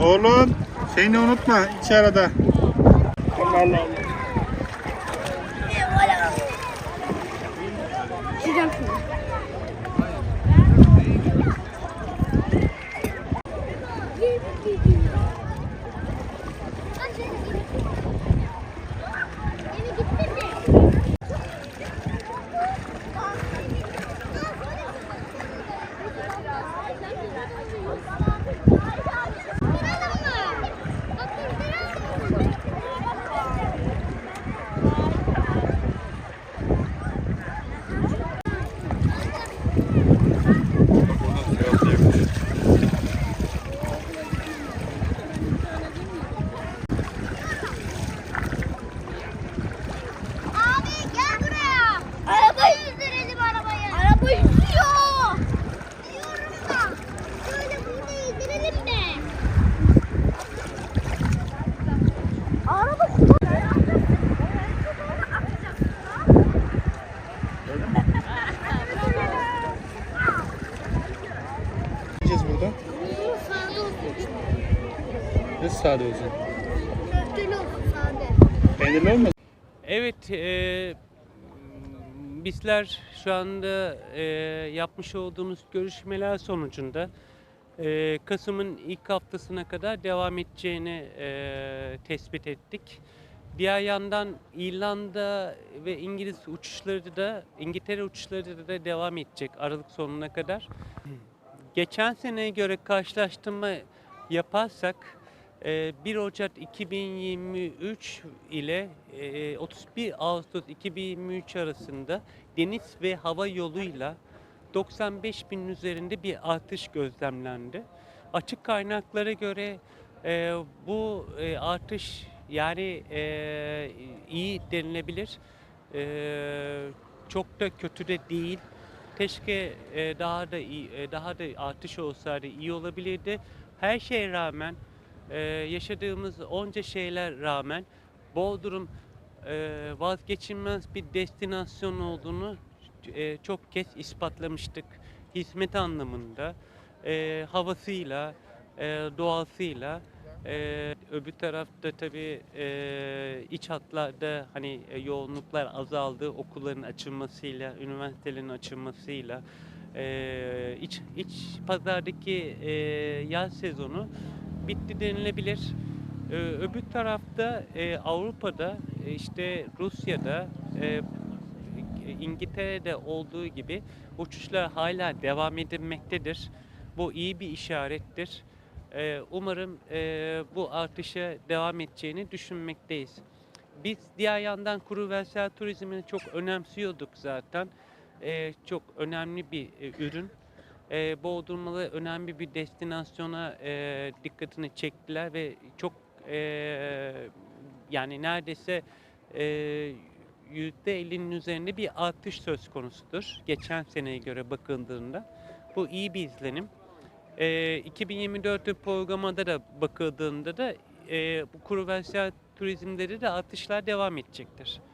Oğlum seni unutma içeride. Allah Allah. Yiyeceğiz burada. Sade olsun. Nasıl sade olsun? Köfteli olsun sade. Peynirli olmasın? Evet, e, bizler şu anda e, yapmış olduğumuz görüşmeler sonucunda e, Kasım'ın ilk haftasına kadar devam edeceğini e, tespit ettik. Diğer yandan İrlanda ve İngiliz uçuşları da, İngiltere uçuşları da devam edecek Aralık sonuna kadar. Geçen seneye göre karşılaştırma yaparsak e, 1 Ocak 2023 ile e, 31 Ağustos 2023 arasında deniz ve hava yoluyla 95 binin üzerinde bir artış gözlemlendi. Açık kaynaklara göre e, bu e, artış yani e, iyi denilebilir. E, çok da kötü de değil. Keşke e, daha da iyi, e, daha da artış olsaydı iyi olabilirdi. Her şeye rağmen e, yaşadığımız onca şeyler rağmen Bodrum e, vazgeçilmez bir destinasyon olduğunu e, çok kez ispatlamıştık. Hizmet anlamında, e, havasıyla, e, doğasıyla. E, öbür tarafta tabii e, iç hatlarda hani e, yoğunluklar azaldı okulların açılmasıyla, üniversitelerin açılmasıyla, e, iç iç pazardaki e, yaz sezonu bitti denilebilir. E, öbür tarafta e, Avrupa'da e, işte Rusya'da e, İngiltere'de olduğu gibi uçuşlar hala devam edilmektedir. Bu iyi bir işarettir. Ee, umarım e, bu artışa devam edeceğini düşünmekteyiz. Biz diğer yandan kuru ve sel turizmini çok önemsiyorduk zaten. Ee, çok önemli bir e, ürün. Ee, Bodrum'da önemli bir destinasyona e, dikkatini çektiler ve çok e, yani neredeyse e, %50'nin üzerinde bir artış söz konusudur. Geçen seneye göre bakıldığında. Bu iyi bir izlenim. E, 2024'ün programında da bakıldığında da e, bu siyah turizmleri de artışlar devam edecektir.